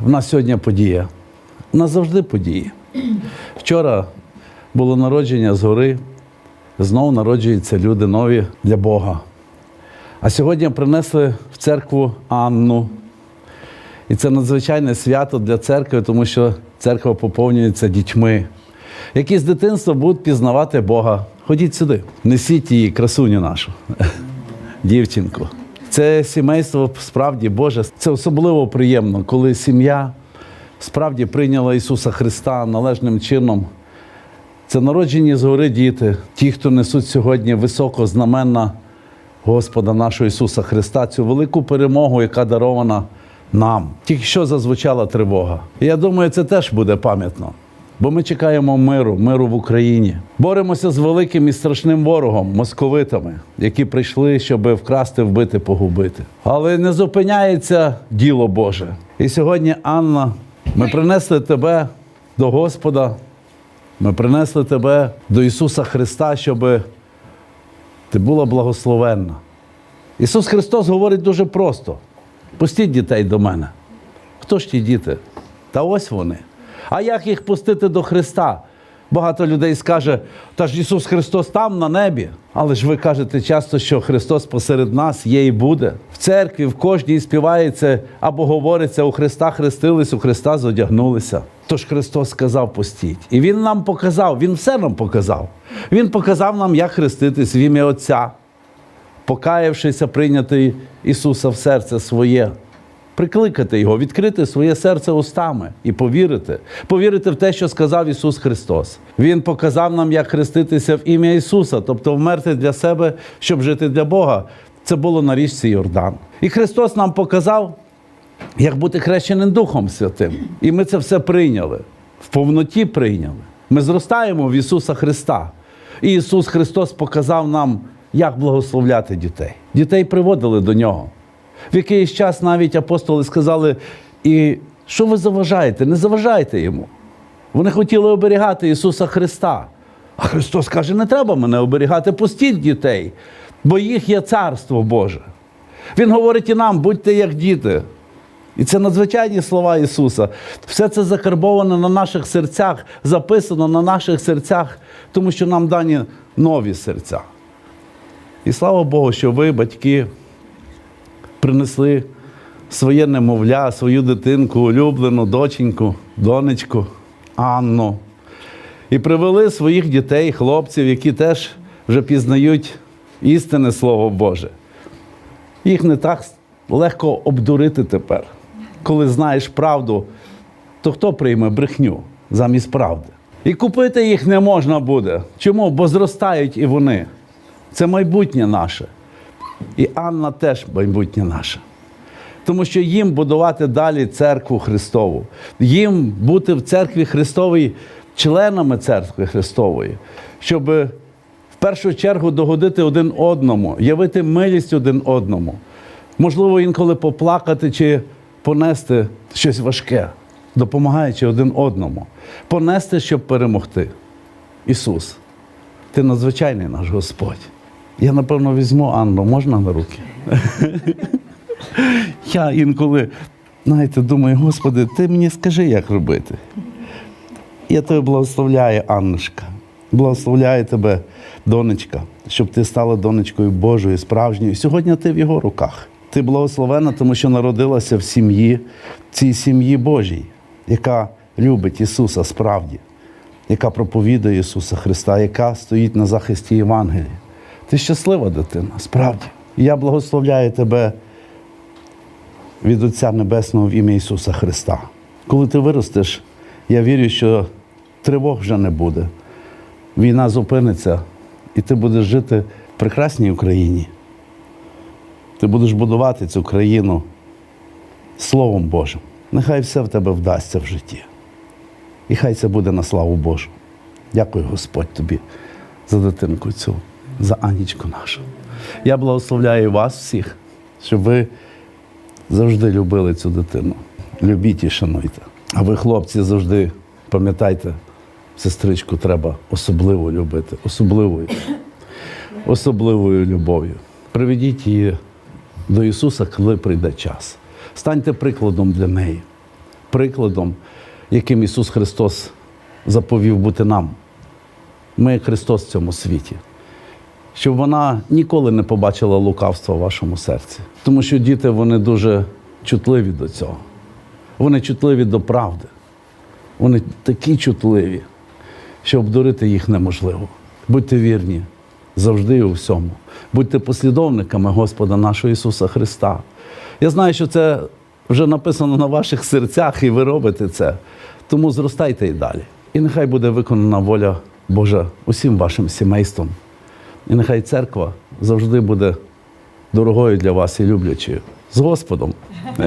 В нас сьогодні подія. У нас завжди події. Вчора було народження згори, знову народжуються люди нові для Бога. А сьогодні принесли в церкву Анну. І це надзвичайне свято для церкви, тому що церква поповнюється дітьми, які з дитинства будуть пізнавати Бога. Ходіть сюди, несіть її красуню нашу, дівчинку. Це сімейство справді Боже. Це особливо приємно, коли сім'я справді прийняла Ісуса Христа належним чином. Це народжені згори діти, ті, хто несуть сьогодні високо знаменна Господа нашого Ісуса Христа, цю велику перемогу, яка дарована нам. Тільки що зазвучала тривога. Я думаю, це теж буде пам'ятно. Бо ми чекаємо миру, миру в Україні. Боремося з великим і страшним ворогом, московитами, які прийшли, щоб вкрасти, вбити, погубити. Але не зупиняється діло Боже. І сьогодні, Анна, ми принесли тебе до Господа. Ми принесли тебе до Ісуса Христа, щоб ти була благословенна. Ісус Христос говорить дуже просто: пустіть дітей до мене. Хто ж ті діти? Та ось вони. А як їх пустити до Христа? Багато людей скаже, та ж Ісус Христос там на небі. Але ж ви кажете часто, що Христос посеред нас є і буде. В церкві, в кожній співається або говориться, у Христа хрестились, у Христа зодягнулися. Тож Христос сказав пустіть. І Він нам показав, Він все нам показав. Він показав нам, як хреститись в ім'я Отця, покаявшися, прийняти Ісуса в серце своє прикликати його, відкрити своє серце устами і повірити, повірити в те, що сказав Ісус Христос. Він показав нам, як хреститися в ім'я Ісуса, тобто вмерти для себе, щоб жити для Бога. Це було на річці Йордан. І Христос нам показав, як бути хрещеним Духом Святим. І ми це все прийняли, в повноті прийняли. Ми зростаємо в Ісуса Христа. І Ісус Христос показав нам, як благословляти дітей. Дітей приводили до нього. В якийсь час навіть апостоли сказали, і що ви заважаєте? Не заважайте йому. Вони хотіли оберігати Ісуса Христа. А Христос каже, не треба мене оберігати, пустіть дітей, бо їх є царство Боже. Він говорить і нам, будьте як діти. І це надзвичайні слова Ісуса. Все це закарбовано на наших серцях, записано на наших серцях, тому що нам дані нові серця. І слава Богу, що ви, батьки, принесли своє немовля, свою дитинку, улюблену доченьку, донечку Анну. І привели своїх дітей, хлопців, які теж вже пізнають істинне Слово Боже. Їх не так легко обдурити тепер. Коли знаєш правду, то хто прийме брехню замість правди? І купити їх не можна буде. Чому? Бо зростають і вони. Це майбутнє наше. І Анна теж майбутнє наше. Тому що їм будувати далі церкву Христову, їм бути в церкві Христовій членами церкви Христової, щоб в першу чергу догодити один одному, явити милість один одному. Можливо, інколи поплакати чи понести щось важке, допомагаючи один одному, понести, щоб перемогти. Ісус, ти надзвичайний наш Господь. Я, напевно, візьму Анну, можна на руки? Я інколи, знаєте, думаю, Господи, ти мені скажи, як робити. Я тебе благословляю, Аннушка. Благословляю тебе, донечка, щоб ти стала донечкою Божою, справжньою. Сьогодні ти в його руках. Ти благословена, тому що народилася в сім'ї, в цій сім'ї Божій, яка любить Ісуса справді, яка проповідує Ісуса Христа, яка стоїть на захисті Євангелія. Ти щаслива дитина, справді. І я благословляю тебе від Отця Небесного в ім'я Ісуса Христа. Коли ти виростеш, я вірю, що тривог вже не буде. Війна зупиниться, і ти будеш жити в прекрасній Україні. Ти будеш будувати цю країну Словом Божим. Нехай все в тебе вдасться в житті. І хай це буде на славу Божу. Дякую, Господь, тобі за дитинку цю, за Анічку нашу. Я благословляю вас всіх, щоб ви завжди любили цю дитину. Любіть і шануйте. А ви, хлопці, завжди пам'ятайте, сестричку треба особливо любити, особливою, особливою любов'ю. Приведіть її до Ісуса, коли прийде час. Станьте прикладом для неї. прикладом, яким Ісус Христос заповів бути нам. Ми Христос в цьому світі. Щоб вона ніколи не побачила лукавства в вашому серці. Тому що діти вони дуже чутливі до цього. Вони чутливі до правди. Вони такі чутливі, що обдурити їх неможливо. Будьте вірні завжди і у всьому. Будьте послідовниками Господа нашого Ісуса Христа. Я знаю, що це вже написано на ваших серцях, і ви робите це. Тому зростайте і далі. І нехай буде виконана воля Божа усім вашим сімейством. І нехай церква завжди буде дорогою для вас і люблячою. З Господом!